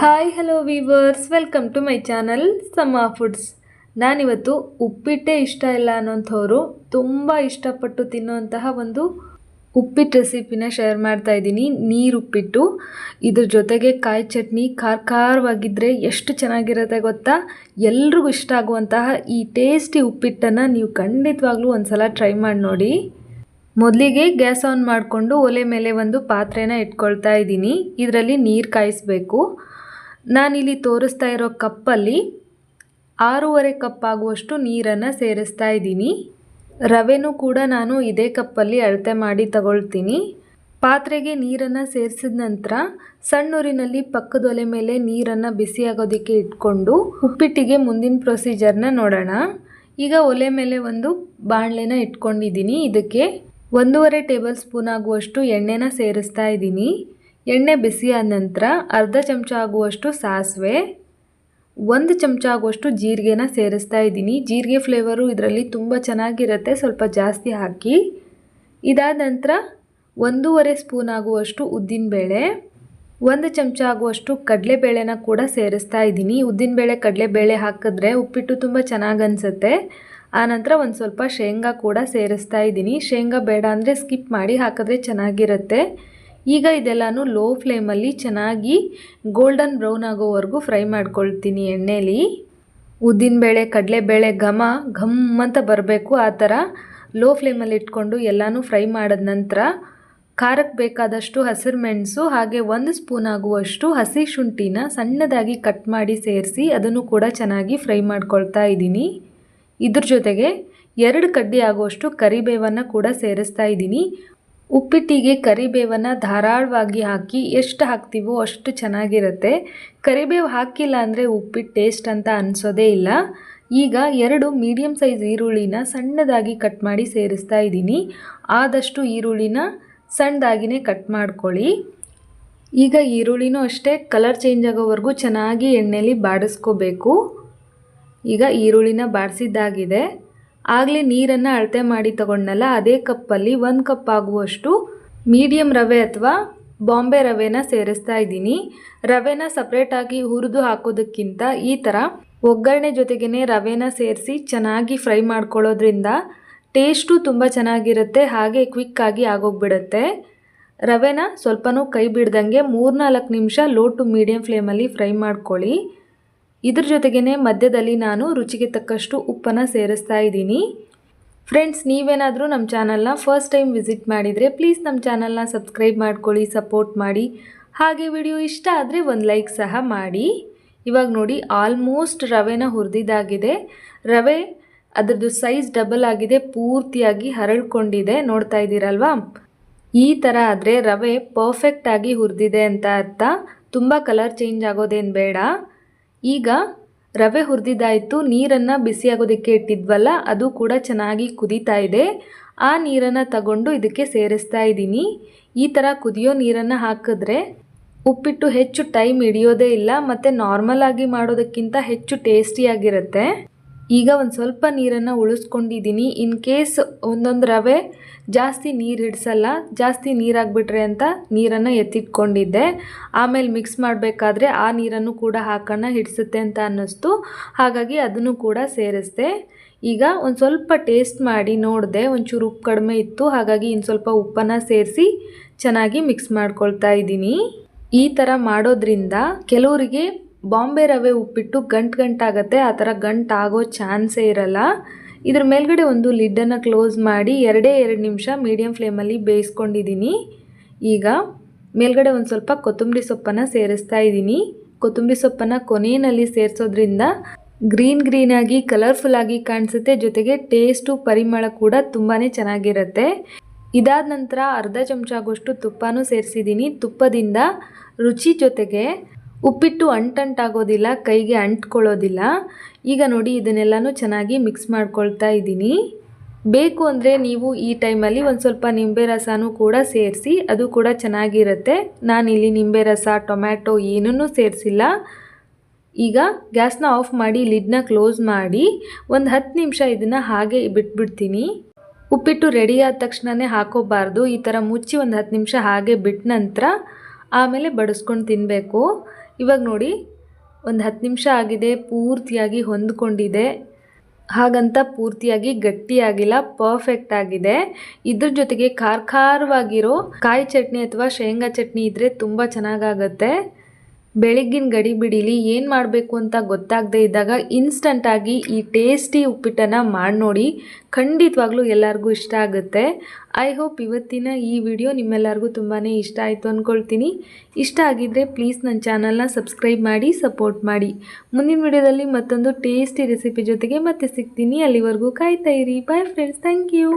Hi hello viewers welcome to my channel Samma foods ನಾನಿವತ್ತು ಉಪ್ಪಿಟ್ಟೇ ಇಷ್ಟ ಇಲ್ಲ ಅನ್ನೋಂಥವ್ರು ತುಂಬ ಇಷ್ಟಪಟ್ಟು ತಿನ್ನುವಂತಹ ಒಂದು ಉಪ್ಪಿಟ್ಟು ರೆಸಿಪಿನ ಶೇರ್ ಮಾಡ್ತಾ ಇದ್ದೀನಿ. ನೀರು ಉಪ್ಪಿಟ್ಟು ಇದ್ರ ಜೊತೆಗೆ ಕಾಯಿ ಚಟ್ನಿ ಖಾರ ಖಾರವಾಗಿದ್ದರೆ ಎಷ್ಟು ಚೆನ್ನಾಗಿರುತ್ತೆ ಗೊತ್ತಾ? ಎಲ್ರಿಗೂ ಇಷ್ಟ ಆಗುವಂತಹ ಈ ಟೇಸ್ಟಿ ಉಪ್ಪಿಟ್ಟನ್ನು ನೀವು ಖಂಡಿತವಾಗ್ಲೂ ಒಂದು ಸಲ ಟ್ರೈ ಮಾಡಿ ನೋಡಿ. ಮೊದಲಿಗೆ ಗ್ಯಾಸ್ ಆನ್ ಮಾಡಿಕೊಂಡು ಒಲೆ ಮೇಲೆ ಒಂದು ಪಾತ್ರೆನ ಇಟ್ಕೊಳ್ತಾ ಇದ್ದೀನಿ. ಇದರಲ್ಲಿ ನೀರು ಕಾಯಿಸ್ಬೇಕು. ನಾನಿಲ್ಲಿ ತೋರಿಸ್ತಾ ಇರೋ ಕಪ್ಪಲ್ಲಿ ಆರೂವರೆ ಕಪ್ ಆಗುವಷ್ಟು ನೀರನ್ನು ಸೇರಿಸ್ತಾ ಇದ್ದೀನಿ. ರವೆನೂ ಕೂಡ ನಾನು ಇದೇ ಕಪ್ಪಲ್ಲಿ ಅಳತೆ ಮಾಡಿ ತಗೊಳ್ತೀನಿ. ಪಾತ್ರೆಗೆ ನೀರನ್ನು ಸೇರಿಸಿದ ನಂತರ ಸಣ್ಣೂರಿನಲ್ಲಿ ಪಕ್ಕದ ಒಲೆ ಮೇಲೆ ನೀರನ್ನು ಬಿಸಿಯಾಗೋದಕ್ಕೆ ಇಟ್ಕೊಂಡು ಉಪ್ಪಿಟ್ಟಿಗೆ ಮುಂದಿನ ಪ್ರೊಸೀಜರ್ನ ನೋಡೋಣ. ಈಗ ಒಲೆ ಮೇಲೆ ಒಂದು ಬಾಣಲೆನ ಇಟ್ಕೊಂಡಿದ್ದೀನಿ. ಇದಕ್ಕೆ ಒಂದೂವರೆ ಟೇಬಲ್ ಸ್ಪೂನ್ ಆಗುವಷ್ಟು ಎಣ್ಣೆನ ಸೇರಿಸ್ತಾ ಇದ್ದೀನಿ. ಎಣ್ಣೆ ಬಿಸಿಯಾದ ನಂತರ ಅರ್ಧ ಚಮಚ ಆಗುವಷ್ಟು ಸಾಸಿವೆ, ಒಂದು ಚಮಚ ಆಗುವಷ್ಟು ಜೀರಿಗೆನ ಸೇರಿಸ್ತಾ ಇದ್ದೀನಿ. ಜೀರಿಗೆ ಫ್ಲೇವರು ಇದರಲ್ಲಿ ತುಂಬ ಚೆನ್ನಾಗಿರುತ್ತೆ, ಸ್ವಲ್ಪ ಜಾಸ್ತಿ ಹಾಕಿ. ಇದಾದ ನಂತರ ಒಂದೂವರೆ ಸ್ಪೂನ್ ಆಗುವಷ್ಟು ಉದ್ದಿನಬೇಳೆ, ಒಂದು ಚಮಚ ಆಗುವಷ್ಟು ಕಡಲೆಬೇಳೆನ ಕೂಡ ಸೇರಿಸ್ತಾ ಇದ್ದೀನಿ. ಉದ್ದಿನಬೇಳೆ, ಕಡಲೆಬೇಳೆ ಹಾಕಿದ್ರೆ ಉಪ್ಪಿಟ್ಟು ತುಂಬ ಚೆನ್ನಾಗಿ ಅನಿಸುತ್ತೆ. ಆನಂತರ ಒಂದು ಸ್ವಲ್ಪ ಶೇಂಗಾ ಕೂಡ ಸೇರಿಸ್ತಾ ಇದ್ದೀನಿ. ಶೇಂಗಾ ಬೇಡ ಅಂದರೆ ಸ್ಕಿಪ್ ಮಾಡಿ ಹಾಕಿದ್ರೆ ಚೆನ್ನಾಗಿರುತ್ತೆ. ಈಗ ಇದೆಲ್ಲನೂ ಲೋ ಫ್ಲೇಮಲ್ಲಿ ಚೆನ್ನಾಗಿ ಗೋಲ್ಡನ್ ಬ್ರೌನ್ ಆಗೋವರೆಗೂ ಫ್ರೈ ಮಾಡ್ಕೊಳ್ತೀನಿ ಎಣ್ಣೆಲಿ. ಉದ್ದಿನಬೇಳೆ ಕಡಲೆಬೇಳೆ ಘಮ, ಘಮ್ ಅಂತ ಬರಬೇಕು ಆ ಥರ ಲೋ ಫ್ಲೇಮಲ್ಲಿ ಇಟ್ಕೊಂಡು ಎಲ್ಲನೂ ಫ್ರೈ ಮಾಡಿದ ನಂತರ ಖಾರಕ್ಕೆ ಬೇಕಾದಷ್ಟು ಹಸಿರು ಮೆಣಸು, ಹಾಗೆ ಒಂದು ಸ್ಪೂನ್ ಆಗುವಷ್ಟು ಹಸಿ ಶುಂಠಿನ ಸಣ್ಣದಾಗಿ ಕಟ್ ಮಾಡಿ ಸೇರಿಸಿ ಅದನ್ನು ಕೂಡ ಚೆನ್ನಾಗಿ ಫ್ರೈ ಮಾಡ್ಕೊಳ್ತಾ ಇದ್ದೀನಿ. ಇದ್ರ ಜೊತೆಗೆ ಎರಡು ಕಡ್ಡಿ ಆಗುವಷ್ಟು ಕರಿಬೇವನ್ನು ಕೂಡ ಸೇರಿಸ್ತಾ ಇದ್ದೀನಿ. ಉಪ್ಪಿಟ್ಟಿಗೆ ಕರಿಬೇವನ್ನು ಧಾರಾಳವಾಗಿ ಹಾಕಿ ಎಷ್ಟು ಹಾಕ್ತೀವೋ ಅಷ್ಟು ಚೆನ್ನಾಗಿರುತ್ತೆ. ಕರಿಬೇವು ಹಾಕಿಲ್ಲ ಅಂದರೆ ಉಪ್ಪಿಟ್ಟು ಟೇಸ್ಟ್ ಅಂತ ಅನಿಸೋದೇ ಇಲ್ಲ. ಈಗ ಎರಡು ಮೀಡಿಯಮ್ ಸೈಜ್ ಈರುಳ್ಳಿನ ಸಣ್ಣದಾಗಿ ಕಟ್ ಮಾಡಿ ಸೇರಿಸ್ತಾ ಇದ್ದೀನಿ. ಆದಷ್ಟು ಈರುಳ್ಳಿನ ಸಣ್ಣದಾಗಿನೇ ಕಟ್ ಮಾಡ್ಕೊಳ್ಳಿ. ಈಗ ಈರುಳ್ಳಿನೂ ಅಷ್ಟೇ, ಕಲರ್ ಚೇಂಜ್ ಆಗೋವರೆಗೂ ಚೆನ್ನಾಗಿ ಎಣ್ಣೆಯಲ್ಲಿ ಬಾಡಿಸ್ಕೋಬೇಕು. ಈಗ ಈರುಳ್ಳಿನ ಬಾಡಿಸಿದ್ದಾಗಿದೆ. ಆಗಲೇ ನೀರನ್ನು ಅಳತೆ ಮಾಡಿ ತಗೊಂಡನಲ್ಲ, ಅದೇ ಕಪ್ಪಲ್ಲಿ ಒಂದು ಕಪ್ ಆಗುವಷ್ಟು ಮೀಡಿಯಂ ರವೆ ಅಥವಾ ಬಾಂಬೆ ರವೆನ ಸೇರಿಸ್ತಾ ಇದ್ದೀನಿ. ರವೆನ ಸಪ್ರೇಟಾಗಿ ಹುರಿದು ಹಾಕೋದಕ್ಕಿಂತ ಈ ಥರ ಒಗ್ಗರಣೆ ಜೊತೆಗೇ ರವೆನ ಸೇರಿಸಿ ಚೆನ್ನಾಗಿ ಫ್ರೈ ಮಾಡ್ಕೊಳ್ಳೋದ್ರಿಂದ ಟೇಸ್ಟು ತುಂಬ ಚೆನ್ನಾಗಿರುತ್ತೆ, ಹಾಗೆ ಕ್ವಿಕ್ಕಾಗಿ ಆಗೋಗ್ಬಿಡುತ್ತೆ. ರವೆನ ಸ್ವಲ್ಪನೂ ಕೈ ಬಿಡ್ದಂಗೆ ಮೂರ್ನಾಲ್ಕು ನಿಮಿಷ ಲೋ ಟು ಮೀಡಿಯಂ ಫ್ಲೇಮಲ್ಲಿ ಫ್ರೈ ಮಾಡ್ಕೊಳ್ಳಿ. ಇದ್ರ ಜೊತೆಗೇ ಮಧ್ಯದಲ್ಲಿ ನಾನು ರುಚಿಗೆ ತಕ್ಕಷ್ಟು ಉಪ್ಪನ್ನು ಸೇರಿಸ್ತಾ ಇದ್ದೀನಿ. ಫ್ರೆಂಡ್ಸ್ ನೀವೇನಾದರೂ ನಮ್ಮ ಚಾನಲ್ನ ಫಸ್ಟ್ ಟೈಮ್ ವಿಸಿಟ್ ಮಾಡಿದರೆ ಪ್ಲೀಸ್ ನಮ್ಮ ಚಾನಲ್ನ ಸಬ್ಸ್ಕ್ರೈಬ್ ಮಾಡ್ಕೊಳ್ಳಿ ಸಪೋರ್ಟ್ ಮಾಡಿ. ಹಾಗೆ ವಿಡಿಯೋ ಇಷ್ಟ ಆದರೆ ಒಂದು ಲೈಕ್ ಸಹ ಮಾಡಿ. ಇವಾಗ ನೋಡಿ ಆಲ್ಮೋಸ್ಟ್ ರವೆನ ಹುರಿದಿದ್ದಾಗಿದೆ. ರವೆ ಅದರದ್ದು ಸೈಜ್ ಡಬಲ್ ಆಗಿದೆ, ಪೂರ್ತಿಯಾಗಿ ಹರಳ್ಕೊಂಡಿದೆ. ನೋಡ್ತಾ ಇದ್ದೀರಲ್ವಾ? ಈ ಥರ ಆದರೆ ರವೆ ಪರ್ಫೆಕ್ಟಾಗಿ ಹುರಿದಿದೆ ಅಂತ ಅರ್ಥ. ತುಂಬ ಕಲರ್ ಚೇಂಜ್ ಆಗೋದೇನು ಬೇಡ. ಈಗ ರವೆ ಹುರಿದಿದ್ದಾಯಿತು, ನೀರನ್ನು ಬಿಸಿಯಾಗೋದಕ್ಕೆ ಇಟ್ಟಿದ್ವಲ್ಲ, ಅದು ಕೂಡ ಚೆನ್ನಾಗಿ ಕುದೀತಾ ಇದೆ. ಆ ನೀರನ್ನು ತಗೊಂಡು ಇದಕ್ಕೆ ಸೇರಿಸ್ತಾ ಇದ್ದೀನಿ. ಈ ಥರ ಕುದಿಯೋ ನೀರನ್ನು ಹಾಕಿದ್ರೆ ಉಪ್ಪಿಟ್ಟು ಹೆಚ್ಚು ಟೈಮ್ ಹಿಡಿಯೋದೇ ಇಲ್ಲ, ಮತ್ತು ನಾರ್ಮಲ್ ಆಗಿ ಮಾಡೋದಕ್ಕಿಂತ ಹೆಚ್ಚು ಟೇಸ್ಟಿಯಾಗಿರುತ್ತೆ ಈಗ ಒಂದು ಸ್ವಲ್ಪ ನೀರನ್ನು ಉಳಿಸ್ಕೊಂಡಿದ್ದೀನಿ ಇನ್ ಕೇಸ್ ಒಂದೊಂದು ರವೆ ಜಾಸ್ತಿ ನೀರು ಹಿಡಿಸಲ್ಲ, ಜಾಸ್ತಿ ನೀರಾಗ್ಬಿಟ್ರೆ ಅಂತ ನೀರನ್ನು ಎತ್ತಿಟ್ಕೊಂಡಿದ್ದೆ. ಆಮೇಲೆ ಮಿಕ್ಸ್ ಮಾಡಬೇಕಾದ್ರೆ ಆ ನೀರನ್ನು ಕೂಡ ಹಾಕೋಣ, ಹಿಡಿಸುತ್ತೆ ಅಂತ ಅನ್ನಿಸ್ತು. ಹಾಗಾಗಿ ಅದನ್ನು ಕೂಡ ಸೇರಿಸ್ದೆ. ಈಗ ಒಂದು ಸ್ವಲ್ಪ ಟೇಸ್ಟ್ ಮಾಡಿ ನೋಡಿದೆ, ಒಂಚೂರು ಉಪ್ಪು ಕಡಿಮೆ ಇತ್ತು. ಹಾಗಾಗಿ ಇನ್ನು ಸ್ವಲ್ಪ ಉಪ್ಪನ್ನು ಸೇರಿಸಿ ಚೆನ್ನಾಗಿ ಮಿಕ್ಸ್ ಮಾಡ್ಕೊಳ್ತಾ ಇದ್ದೀನಿ ಈ ಥರ ಮಾಡೋದ್ರಿಂದ ಕೆಲವರಿಗೆ ಬಾಂಬೆ ರವೆ ಉಪ್ಪಿಟ್ಟು ಗಂಟು ಗಂಟಾಗತ್ತೆ, ಆ ಥರ ಗಂಟಾಗೋ ಚಾನ್ಸೇ ಇರಲ್ಲ. ಇದ್ರ ಮೇಲ್ಗಡೆ ಒಂದು ಲಿಡ್ಡನ್ನು ಕ್ಲೋಸ್ ಮಾಡಿ ಎರಡೇ ಎರಡು ನಿಮಿಷ ಮೀಡಿಯಮ್ ಫ್ಲೇಮಲ್ಲಿ ಬೇಯಿಸ್ಕೊಂಡಿದ್ದೀನಿ. ಈಗ ಮೇಲ್ಗಡೆ ಒಂದು ಸ್ವಲ್ಪ ಕೊತ್ತಂಬರಿ ಸೊಪ್ಪನ್ನು ಸೇರಿಸ್ತಾ ಇದ್ದೀನಿ. ಕೊತ್ತಂಬರಿ ಸೊಪ್ಪನ್ನು ಕೊನೆಯಲ್ಲಿ ಸೇರಿಸೋದ್ರಿಂದ ಗ್ರೀನ್ ಗ್ರೀನಾಗಿ ಕಲರ್ಫುಲ್ಲಾಗಿ ಕಾಣಿಸುತ್ತೆ. ಜೊತೆಗೆ ಟೇಸ್ಟು, ಪರಿಮಳ ಕೂಡ ತುಂಬಾ ಚೆನ್ನಾಗಿರುತ್ತೆ. ಇದಾದ ನಂತರ ಅರ್ಧ ಚಮಚ ಆಗೋಷ್ಟು ತುಪ್ಪನೂ ಸೇರಿಸಿದ್ದೀನಿ. ತುಪ್ಪದಿಂದ ರುಚಿ ಜೊತೆಗೆ ಉಪ್ಪಿಟ್ಟು ಅಂಟಂಟಾಗೋದಿಲ್ಲ, ಕೈಗೆ ಅಂಟ್ಕೊಳ್ಳೋದಿಲ್ಲ. ಈಗ ನೋಡಿ ಇದನ್ನೆಲ್ಲನೂ ಚೆನ್ನಾಗಿ ಮಿಕ್ಸ್ ಮಾಡ್ಕೊಳ್ತಾ ಇದ್ದೀನಿ. ಬೇಕು ಅಂದರೆ ನೀವು ಈ ಟೈಮಲ್ಲಿ ಒಂದು ಸ್ವಲ್ಪ ನಿಂಬೆ ರಸನೂ ಕೂಡ ಸೇರಿಸಿ, ಅದು ಕೂಡ ಚೆನ್ನಾಗಿರುತ್ತೆ. ನಾನಿಲ್ಲಿ ನಿಂಬೆ ರಸ, ಟೊಮ್ಯಾಟೊ ಏನನ್ನೂ ಸೇರಿಸಿಲ್ಲ. ಈಗ ಗ್ಯಾಸ್ನ ಆಫ್ ಮಾಡಿ, ಲಿಡ್ನ ಕ್ಲೋಸ್ ಮಾಡಿ ಒಂದು ಹತ್ತು ನಿಮಿಷ ಇದನ್ನು ಹಾಗೆ ಬಿಟ್ಬಿಡ್ತೀನಿ. ಉಪ್ಪಿಟ್ಟು ರೆಡಿ ಆದ ತಕ್ಷಣವೇ ಹಾಕೋಬಾರ್ದು. ಈ ಥರ ಮುಚ್ಚಿ ಒಂದು ಹತ್ತು ನಿಮಿಷ ಹಾಗೆ ಬಿಟ್ಟ ನಂತರ ಆಮೇಲೆ ಬಡಿಸ್ಕೊಂಡು ತಿನ್ನಬೇಕು ಇವಾಗ ನೋಡಿ, ಒಂದು ಹತ್ತು ನಿಮಿಷ ಆಗಿದೆ, ಪೂರ್ತಿಯಾಗಿ ಹೊಂದ್ಕೊಂಡಿದೆ. ಹಾಗಂತ ಪೂರ್ತಿಯಾಗಿ ಗಟ್ಟಿಯಾಗಿಲ್ಲ ಪರ್ಫೆಕ್ಟ್ ಆಗಿದೆ. ಇದ್ರ ಜೊತೆಗೆ ಖಾರ ಖಾರವಾಗಿರೋ ಕಾಯಿ ಚಟ್ನಿ ಅಥವಾ ಶೇಂಗಾ ಚಟ್ನಿ ಇದ್ದರೆ ತುಂಬ ಚೆನ್ನಾಗಾಗತ್ತೆ. ಬೆಳಗ್ಗಿನ ಗಡಿ ಬಿಡಿಲಿ ಏನು ಮಾಡಬೇಕು ಅಂತ ಗೊತ್ತಾಗದೆ ಇದ್ದಾಗ ಇನ್ಸ್ಟಂಟಾಗಿ ಈ ಟೇಸ್ಟಿ ಉಪ್ಪಿಟ್ಟನ್ನು ಮಾಡಿ ನೋಡಿ ಖಂಡಿತವಾಗ್ಲೂ ಎಲ್ಲರಿಗೂ ಇಷ್ಟ ಆಗುತ್ತೆ. ಐ ಹೋಪ್ ಇವತ್ತಿನ ಈ ವಿಡಿಯೋ ನಿಮ್ಮೆಲ್ಲರಿಗೂ ತುಂಬಾ ಇಷ್ಟ ಆಯಿತು ಅಂದ್ಕೊಳ್ತೀನಿ ಇಷ್ಟ ಆಗಿದ್ದರೆ ಪ್ಲೀಸ್ ನನ್ನ ಚಾನಲ್ನ ಸಬ್ಸ್ಕ್ರೈಬ್ ಮಾಡಿ ಸಪೋರ್ಟ್ ಮಾಡಿ. ಮುಂದಿನ ವಿಡಿಯೋದಲ್ಲಿ ಮತ್ತೊಂದು ಟೇಸ್ಟಿ ರೆಸಿಪಿ ಜೊತೆಗೆ ಮತ್ತೆ ಸಿಗ್ತೀನಿ. ಅಲ್ಲಿವರೆಗೂ ಕಾಯ್ತಾಯಿರಿ ಬಾಯ್ ಫ್ರೆಂಡ್ಸ್ ಥ್ಯಾಂಕ್ ಯು